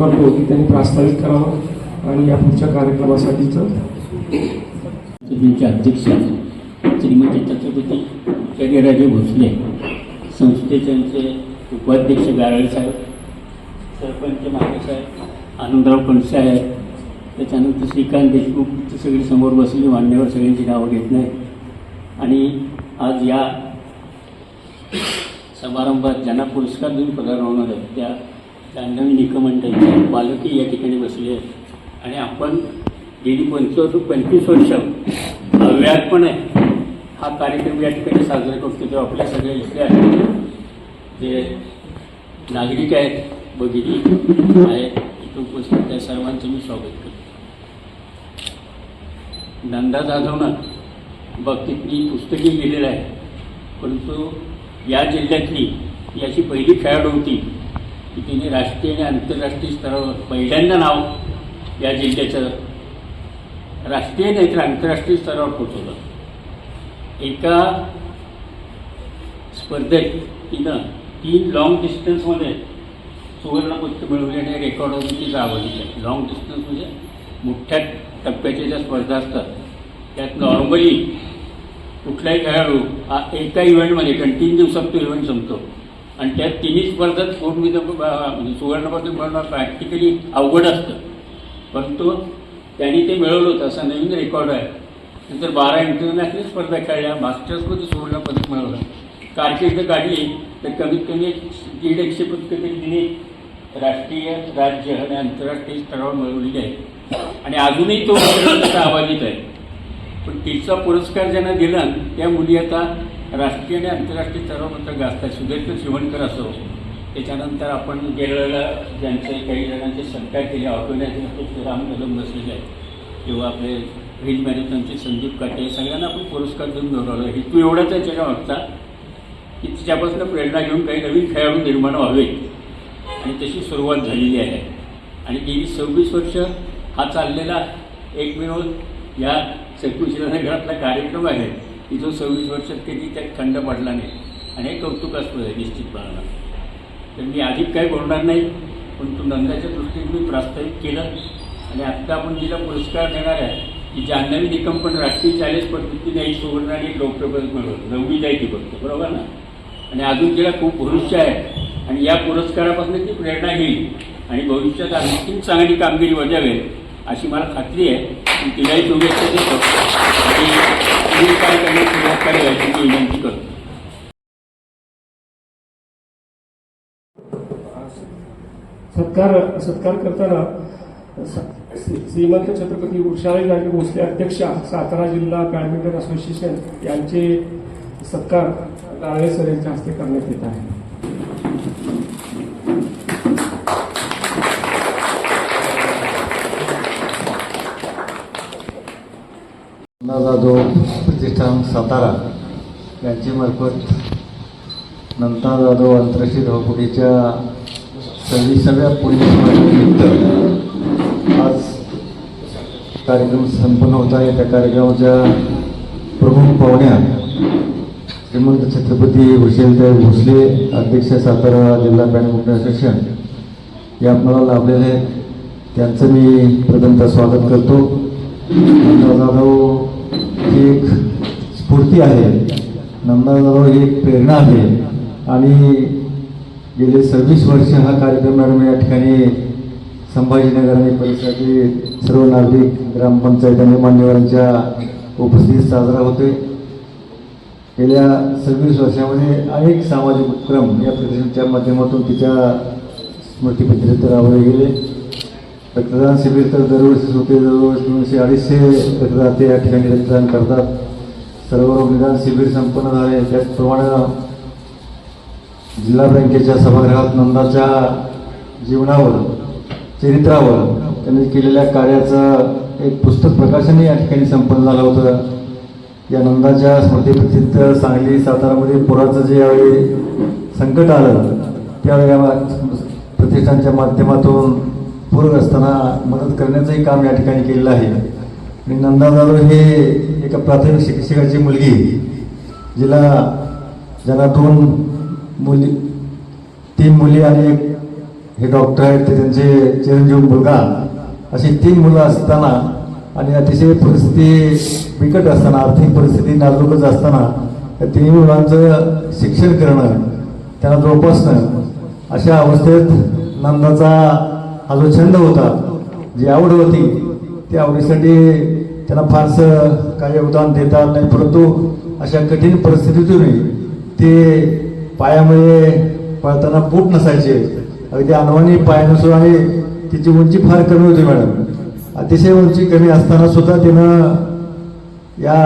करतो की त्यांनी प्रास्ताविक करावं आणि या पुढच्या कार्यक्रमासाठीचं त्यांचे अध्यक्ष श्रीमती छत्रपती करिराजे भोसले संस्थेचे उपाध्यक्ष गारळे साहेब सरपंच मागेसाहेब आनंदराव कणसे आहेत त्याच्यानंतर श्रीकांत देशमुख ते सगळी समोर बसलेली मान्यवर सगळ्यांची नावं घेत नाही. आणि आज या समारंभात ज्यांना पुरस्कार देऊन पदार होणार आहेत त्या जान्हवी निकमंडळाचे बालकी या ठिकाणी बसले आहेत आणि आपण गेली पंचवीस पंचवीस वर्ष अव्यातपणे हा कार्यक्रम या ठिकाणी साजरा करतो. तेव्हा आपल्या सगळ्या इथल्या जे नागरिक आहेत भगिनी आहेत इथं उपस्थित त्या सर्वांचं मी स्वागत करतो. नंदा जाधवनं बाबतीत मी पुस्तकही लिहिलेलं आहे परंतु या जिल्ह्यातली याची पहिली खेळाडू होती की तिने राष्ट्रीय आणि आंतरराष्ट्रीय स्तरावर पहिल्यांदा नाव या जिल्ह्याचं राष्ट्रीय नाही तर आंतरराष्ट्रीय स्तरावर पोचवलं एका स्पर्धेत तिनं तीन लॉंग डिस्टन्समध्ये सुवर्णपदक मिळवल्याने रेकॉर्ड तिचं ती आहे लॉंग डिस्टन्स म्हणजे मोठ्या टप्प्याच्या ज्या स्पर्धा असतात त्यात नॉर्मली कुठलाही खेळाडू हा एका इव्हेंटमध्ये कारण तीन दिवसात तो इव्हेंट संपतो. आणि त्या तिन्ही स्पर्धात स्पोर्ट म्हणजे सुवर्णपदक मिळवणं प्रॅक्टिकली अवघड असतं. परंतु त्यांनी ते मिळवलं होतं असा नवीन रेकॉर्ड आहे. नंतर बारा इंटरनॅशनल स्पर्धा खेळल्या मास्टर्समध्ये सुवर्णपदक मिळवलं. कारकीर्द काढली तर कमीत कमी दीड एकशे पदकं तरी तिने राष्ट्रीय राज्य आणि आंतरराष्ट्रीय स्तरावर मिळवलेली आहे. आणि अजूनही तो त्याचा आवाजित आहे. पण तिचा पुरस्कार ज्यांना दिला त्या मुली आता राष्ट्रीय आणि आंतरराष्ट्रीय स्तरावर मात्र गाजतात. सुधीर शिवणकर असो त्याच्यानंतर आपण गेलेला ज्यांचे काही जणांचे सत्कार केले ऑर्गनायझेशन राम कदम बसलेले आहेत. किंवा आपले रील मॅरेथॉनचे संदीप काटे सगळ्यांना आपण पुरस्कार देऊन गौरवलं हे तू एवढाच आहे त्याच्या मागचा की तिच्यापासून प्रेरणा घेऊन काही नवीन खेळाडू निर्माण व्हावे. आणि तशी सुरुवात झालेली आहे. आणि गेली सव्वीस वर्ष हा चाललेला एकमेव या सकुशीला घरातला कार्यक्रम आहे. की जो सव्वीस वर्षात कधी त्यात खंड पडला नाही आणि हे कौतुकास्पद आहे निश्चितपणाला तर मी अधिक काही बोलणार नाही पण तू नंदाच्या दृष्टीने मी प्रास्ताविक केलं आणि आत्ता आपण तिला पुरस्कार देणार आहे की जान्हवी निकम पण राष्ट्रीय शालेय पद्धतीने एक सुवर्ण आणि एक लोकप्रबंध मिळवलं नववी जायची फक्त बरोबर ना? आणि अजून तिला खूप भविष्य आहे आणि या पुरस्कारापासून ती प्रेरणा घेईल आणि भविष्यात आणखी चांगली कामगिरी बजावेल अशी मला खात्री आहे. की तिलाही शुभेच्छा देतो. आणि सुरुवात विनंती करतो सत्कार सत्कार करताना श्रीमंत छत्रपती उषाळी गाडी भोसले अध्यक्षा सातारा जिल्हा बॅडमिंटन असोसिएशन यांचे सत्कार गाळे सर यांच्या हस्ते करण्यात येत आहे. जाधव प्रतिष्ठान सातारा यांची मार्फत नंदा जाधव आंतरराष्ट्रीय धावपटीच्या सव्वीसाव्या पुण्यस्मरणनिमित्त आज कार्यक्रम संपन्न होत आहे. त्या कार्यक्रमाच्या प्रमुख पाहुण्या श्रीमंत छत्रपती हुसेनसाहेब भोसले अध्यक्ष सातारा जिल्हा बॅडमिंटन असोसिएशन या मला लाभलेले आहेत. त्यांचं मी प्रथमतः स्वागत करतो. नंदा जाधव स्फूर्ती आहे. नंदाजवळ एक प्रेरणा आहे. आणि गेले सव्वीस वर्ष हा कार्यक्रम मॅडम या ठिकाणी संभाजीनगर आणि परिसरातील सर्व नागरिक ग्रामपंचायत आणि मान्यवरांच्या उपस्थितीत साजरा होतोय. गेल्या सव्वीस वर्षामध्ये अनेक सामाजिक उपक्रम या प्रतिष्ठानच्या माध्यमातून तिच्या स्मृतीपत्रित राबवले गेले. रक्तदान शिबिर तर दरवर्षीच होते. दरवर्षी दोनशे अडीचशे रक्तदाते या ठिकाणी रक्तदान करतात. सर्व रोग निदान शिबिर संपन्न झाले. त्याचप्रमाणे जिल्हा बँकेच्या सभागृहात नंदाच्या जीवनावर चरित्रावर त्यांनी केलेल्या कार्याचं एक पुस्तक प्रकाशनही या ठिकाणी संपन्न झालं होतं. या नंदाच्या स्मृतीप्रसिद्ध सांगली सातारामध्ये पुराचं जे यावेळी संकट आलं त्यावेळी या प्रतिष्ठानच्या माध्यमातून पूरग्रस्तांना मदत करण्याचंही काम या ठिकाणी केलेलं आहे. आणि नंदा जाधव हे एका प्राथमिक शिक्षकाची मुलगी जिला ज्यांना दोन मुली तीन मुली आणि एक हे डॉक्टर आहेत ते त्यांचे चिरंजीव मुलगा. अशी तीन मुलं असताना आणि अतिशय परिस्थिती बिकट असताना आर्थिक परिस्थिती नाजूकच असताना त्या तिन्ही मुलांचं शिक्षण करणं त्यांना जोपासणं अशा अवस्थेत नंदाचा हा जो छंद होता जी आवड होती त्या आवडीसाठी त्यांना फारसं काही योगदान देता आलं नाही परंतु अशा कठीण परिस्थितीतूनही ते पायामुळे पळताना बूट नसायचे. अगदी अनवाणी पाय नसून आणि तिची उंची फार कमी होती मॅडम. अतिशय उंची कमी असताना सुद्धा तिनं या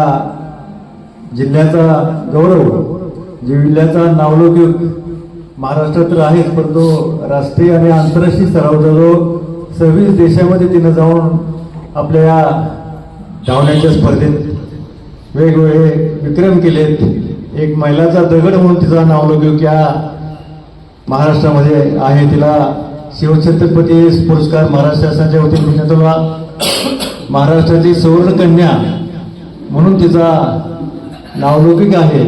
जिल्ह्याचा गौरव जिल्ह्याचा नावलौकिक महाराष्ट्रात तर आहेच परंतु राष्ट्रीय आणि आंतरराष्ट्रीय स्तरावर जो सव्वीस देशामध्ये तिनं जाऊन आपल्या या धावण्याच्या स्पर्धेत वेगवेगळे विक्रम केलेत. एक महिलाचा दगड म्हणून तिचा नावलौकिक या महाराष्ट्रामध्ये आहे तिला शिवछत्रपती पुरस्कार महाराष्ट्र शासनाच्या वतीने देण्यात आला. महाराष्ट्राची सुवर्णकन्या म्हणून तिचा नावलौकिक आहे.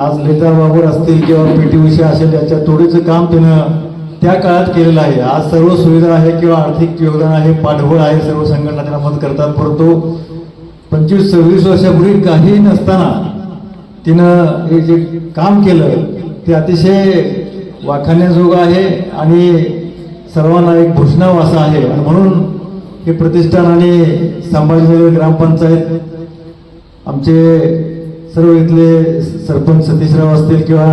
आज लेता बाबर असतील किंवा पी टी उषा असेल याच्या तोडीचं काम तिनं त्या काळात केलेलं आहे. आज सर्व सुविधा आहे किंवा आर्थिक योगदान आहे पाठबळ आहे सर्व संघटना त्यांना मदत करतात. परंतु पंचवीस सव्वीस वर्षापूर्वी काही नसताना तिनं हे जे काम केलं ते अतिशय वाखाण्याजोगं आहे आणि सर्वांना एक भूषणाव असं आहे. आणि म्हणून हे प्रतिष्ठान आणि संभाजीनगर ग्रामपंचायत आमचे सर्व इथले सरपंच सतीशराव असतील किंवा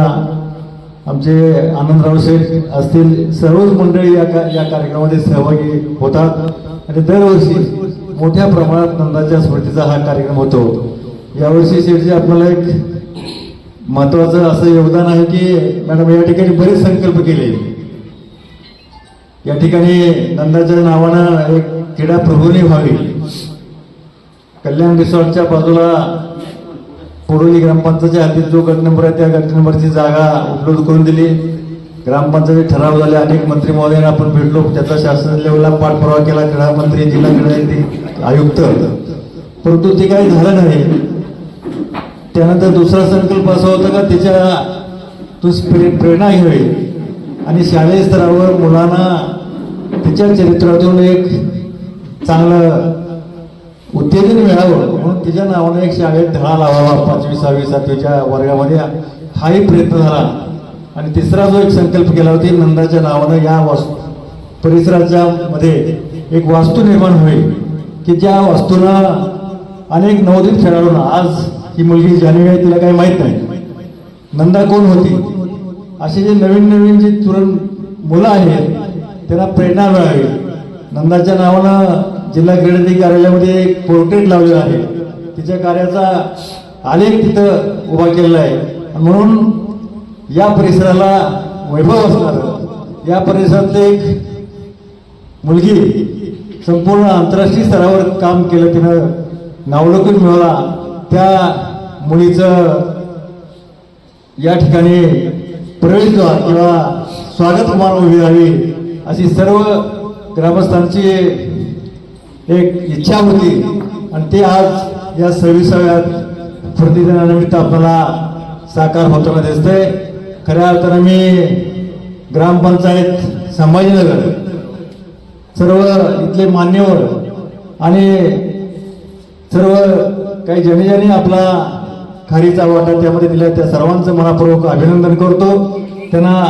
आमचे आनंदराव शेठ असतील सर्वच मंडळी या का या कार्यक्रमामध्ये सहभागी होतात. आणि दरवर्षी मोठ्या प्रमाणात नंदाच्या स्मृतीचा हा कार्यक्रम होतो. यावर्षी शेठजी आपल्याला एक महत्वाचं असं योगदान आहे की मॅडम या ठिकाणी बरेच संकल्प केले. या ठिकाणी नंदाच्या नावानं एक क्रीडा प्रभूनी व्हावी. कल्याण रिसॉर्टच्या बाजूला पुरोली ग्रामपंचायतच्या हद्दीत जो गट नंबर आहे त्या गट नंबरची जागा उपलब्ध करून दिली. ग्रामपंचायत ठराव झाले अनेक मंत्री महोदयांना आपण भेटलो. त्याचा शासन लेवलला पाठपुरावा केला क्रीडा मंत्री जिल्हा क्रीडा आयुक्त. परंतु ते काही झालं नाही. त्यानंतर दुसरा संकल्प असा होता का त्याच्या तो प्रेरणा घ्यावी. आणि शालेय स्तरावर मुलांना तिच्या चरित्रातून एक चांगलं उत्तेजन मिळावं. म्हणून तिच्या नावाने एक शाळेत धडा लावावा पाचवी सहावी सातवीच्या वर्गामध्ये हाही प्रयत्न झाला. आणि तिसरा जो एक संकल्प केला होती नंदाच्या नावानं या वास्तू परिसराच्या मध्ये एक वास्तू निर्माण होईल की ज्या वास्तूला अनेक नवोदित खेळाडूंना आज ही मुलगी जाणवी आहे तिला काही माहीत नाही नंदा कोण होती? असे जे नवीन नवीन जे तुरण मुलं आहेत त्यांना प्रेरणा मिळावी. नंदाच्या नावानं जिल्हा क्रीडाधिकारी कार्यालयामध्ये एक पोर्ट्रेट लावलेलं आहे. तिच्या कार्याचा आलेख तिथं उभा केलेला आहे. म्हणून या परिसराला वैभव असणार या परिसरातले एक मुलगी संपूर्ण आंतरराष्ट्रीय स्तरावर काम केलं तिनं नावलोकन मिळाला त्या मुलीचं या ठिकाणी प्रवेशद्वार किंवा स्वागत मान उभी राहावी अशी सर्व ग्रामस्थांची एक इच्छा होती आणि ते आज या सव्वीसाव्या प्रतिदिनानिमित्त आपल्याला साकार होताना दिसतंय. खऱ्या अर्थानं मी ग्रामपंचायत संभाजीनगर सर्व इथले मान्यवर आणि सर्व काही ज्याने ज्याने आपला खारीचा वाटा त्यामध्ये दिला त्या सर्वांचं मनापूर्वक अभिनंदन करतो. त्यांना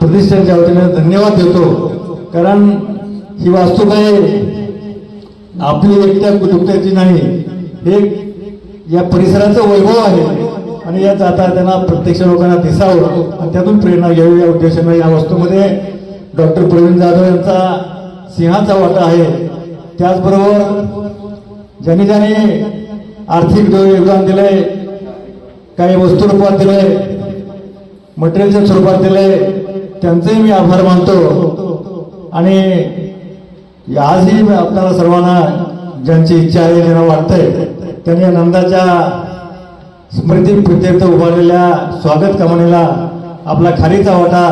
प्रतिष्ठानच्या वतीने धन्यवाद देतो. कारण ही वास्तू काय आपली एकट्या कुटुंबाची नाही. हे या परिसराचं वैभव आहे. आणि या जाता त्यांना प्रत्यक्ष लोकांना दिसावं आणि त्यातून प्रेरणा घ्यावी या उद्देशानं या वस्तूमध्ये डॉक्टर प्रवीण जाधव यांचा सिंहाचा वाटा आहे. त्याचबरोबर ज्यांनी ज्याने आर्थिक योगदान दिलंय काही वस्तू रूपात दिलंय मटेरियलच्या स्वरूपात दिलंय त्यांचेही मी आभार मानतो. आणि आजही आपल्याला सर्वांना ज्यांची इच्छा आहे ज्यांना वाटतंय त्यांनी आनंदाच्या नंदाच्या स्मृती प्रित्यर्थ उभारलेल्या स्वागत कमानीला आपला खारीचा वाटा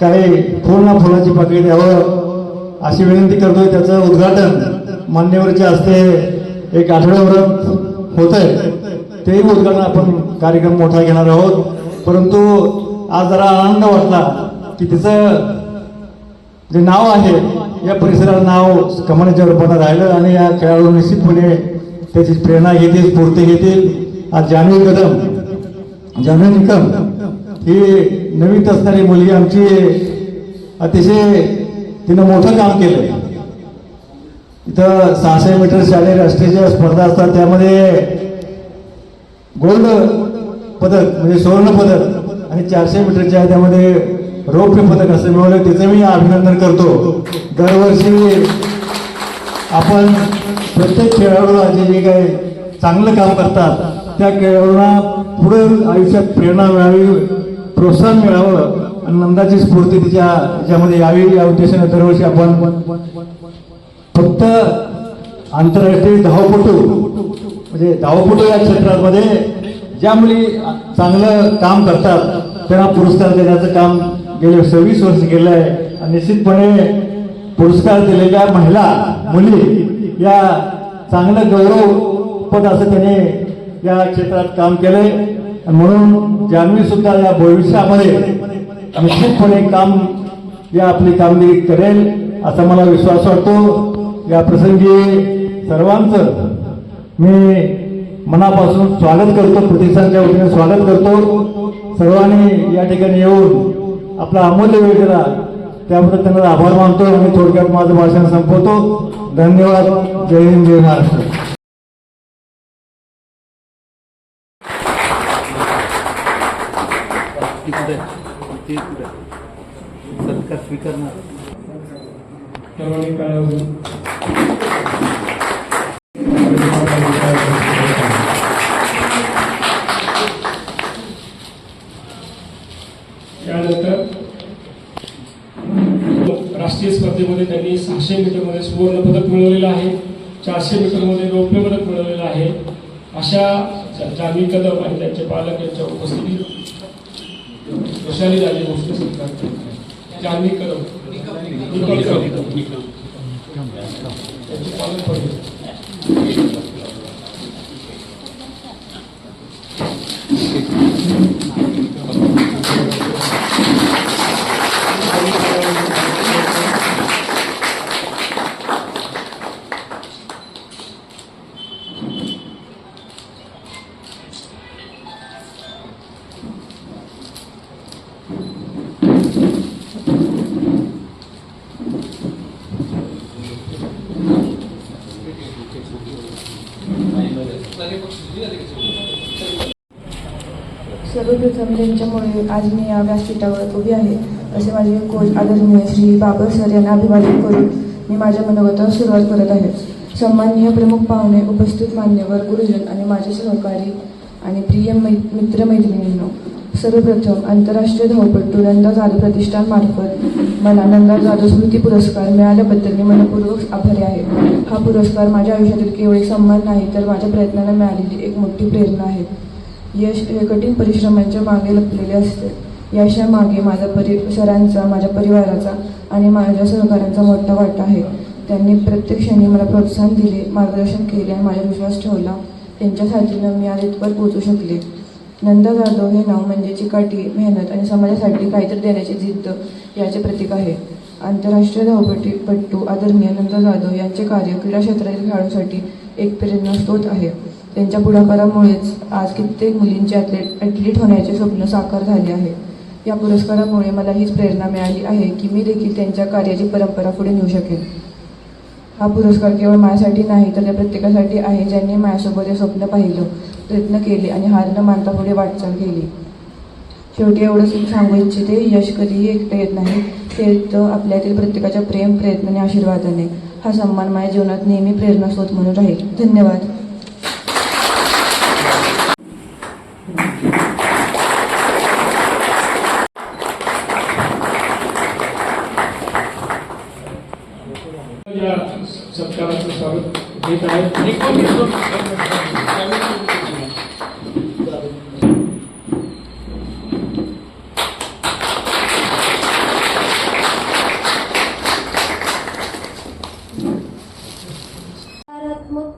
काही फुल ना फुलाची पाकळी द्यावं अशी विनंती करतोय. त्याचं उद्घाटन मान्यवरच्या हस्ते एक आठवड्याभरात होत आहे तेही उद्घाटन आपण कार्यक्रम मोठा घेणार आहोत. परंतु आज जरा आनंद वाटला की तिचं जे नाव आहे या परिसराला नाव कमानीच्या रूपानं राहिलं आणि या खेळाडू निश्चितपणे त्याची प्रेरणा घेतील स्फूर्ती घेतील. आज जानवी कदम जानवी निकम ही नवीन असणारी मुलगी आमची अतिशय तिनं मोठं काम केलं इथं सहाशे मीटर शालेय राष्ट्रीय स्पर्धा असतात त्यामध्ये गोल्ड पदक म्हणजे सुवर्ण पदक आणि चारशे मीटरच्या त्यामध्ये रौप्य पदक असं मिळवलं त्याचं मी अभिनंदन करतो. दरवर्षी आपण प्रत्येक खेळाडूला जे जे काही चांगलं काम करतात त्या खेळाडूंना पुढे आयुष्यात प्रेरणा मिळावी प्रोत्साहन मिळावं आणि नंदाची स्फूर्ती तिच्या याच्यामध्ये यावी या उद्देशाने दरवर्षी आपण फक्त आंतरराष्ट्रीय धावपटू म्हणजे धावपटू या क्षेत्रामध्ये ज्या मुली चांगलं काम करतात त्यांना पुरस्कार देण्याचं काम गेले सव्वीस वर्ष केलं आहे. आणि निश्चितपणे पुरस्कार दिलेल्या महिला मुली या चांगलं गौरवपद असं त्याने या क्षेत्रात काम केले. म्हणून जान्हवी सुद्धा या भविष्यामध्ये निश्चितपणे काम या आपली कामगिरी करेल असा मला विश्वास वाटतो. या प्रसंगी सर्वांचं मी मनापासून स्वागत करतो प्रतिष्ठानच्या वतीने स्वागत करतो. सर्वांनी या ठिकाणी येऊन आपला अमूल्य वेळ दिला. त्याबद्दल त्यांना आभार मानतो आणि थोडक्यात माझं भाषण संपवतो. धन्यवाद. जय हिंद जय महाराष्ट्र. सर्वांनी सत्कार त्यानंतर राष्ट्रीय स्पर्धेमध्ये त्यांनी सहाशे मीटरमध्ये सुवर्ण पदक मिळवलेलं आहे. चारशे मीटरमध्ये रौप्य पदक मिळवलेलं आहे. अशा जागी कदम आणि त्यांचे पालक यांच्या उपस्थितीत भोसले सत्कार करतात. जान्हवी कदम निकम कदम. त्यांचे पालक पडले सर्वप्रथम यांच्यामुळे आज मी या व्यासपीठावर उभी आहे. असे माझे कोच आदरणीय श्री बाबर सर यांना अभिवादन करून मी माझ्या मनोगतावर सुरुवात करत आहे. सन्माननीय प्रमुख पाहुणे उपस्थित मान्यवर गुरुजन आणि माझे सहकारी आणि प्रिय मै मित्रमैत्रिणींनो सर्वप्रथम आंतरराष्ट्रीय धावपटू नंदा जाधव प्रतिष्ठानमार्फत मला नंदा जाधव स्मृती पुरस्कार मिळाल्याबद्दल मी मनपूर्वक आभारी आहे. हा पुरस्कार माझ्या आयुष्यातील केवळ सन्मान नाही तर माझ्या प्रयत्नांना मिळालेली एक मोठी प्रेरणा आहे. यश हे कठीण परिश्रमांच्या मागे लपलेले असते. यशामागे माझा परि सरांचा माझ्या परिवाराचा आणि माझ्या सहकाऱ्यांचा मोठा वाटा आहे. त्यांनी प्रत्येक क्षणी मला प्रोत्साहन दिले मार्गदर्शन केले आणि माझा विश्वास ठेवला. त्यांच्या साथीनं मी आज इथवर पोहोचू शकले. नंदा जाधव हे नाव म्हणजे चिकाटी मेहनत आणि समाजासाठी काहीतरी देण्याची जिद्द याचे प्रतीक आहे. आंतरराष्ट्रीय धावपटी पट्टू आदरणीय नंदा जाधव यांचे कार्य क्रीडा क्षेत्रातील खेळाडूसाठी एक प्रेरणास्रोत आहे. त्यांच्या पुढाकारामुळेच आज कित्येक मुलींचे ॲथलेट ॲथलीट होण्याचे स्वप्न साकार झाले आहे. या पुरस्कारामुळे मला हीच प्रेरणा मिळाली आहे की मी देखील त्यांच्या कार्याची परंपरा पुढे नेऊ शकेन. हा पुरस्कार केवळ माझ्यासाठी नाही तर त्या प्रत्येकासाठी आहे ज्यांनी माझ्यासोबत हे स्वप्न पाहिलं प्रयत्न केले आणि हार न मानता पुढे वाटचाल केली. शेवटी एवढंच सांगू इच्छिते यश कधीही एकटं येत नाही. ते येतं आपल्यातील प्रत्येकाच्या प्रेम प्रयत्न आणि आशीर्वादाने. हा सन्मान माझ्या जीवनात नेहमी प्रेरणास्रोत म्हणून राहील. धन्यवाद या सत्काराचं स्वागत घेत आहे सकारात्मक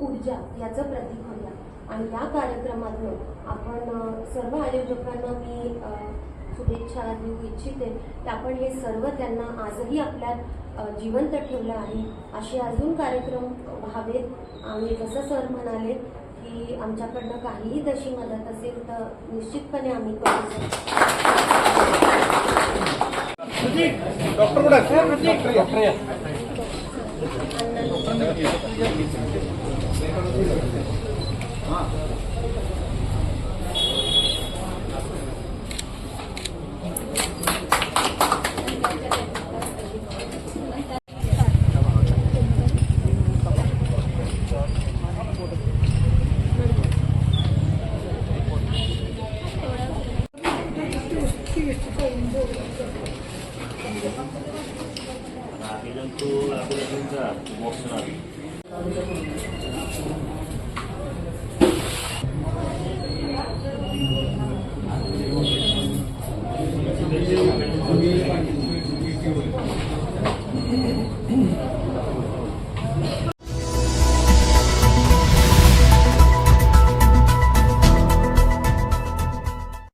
ऊर्जा याचं प्रतीक होता आणि या कार्यक्रमातून आपण सर्व आयोजकांना मी शुभेच्छा देऊ इच्छिते आपण हे सर्व त्यांना आजही आपल्या जिवंत ठेवलं आहे. असे अजून कार्यक्रम व्हावेत. आणि जसं सर म्हणाले की आमच्याकडनं काहीही तशी मदत असेल तर निश्चितपणे आम्ही करू शकतो.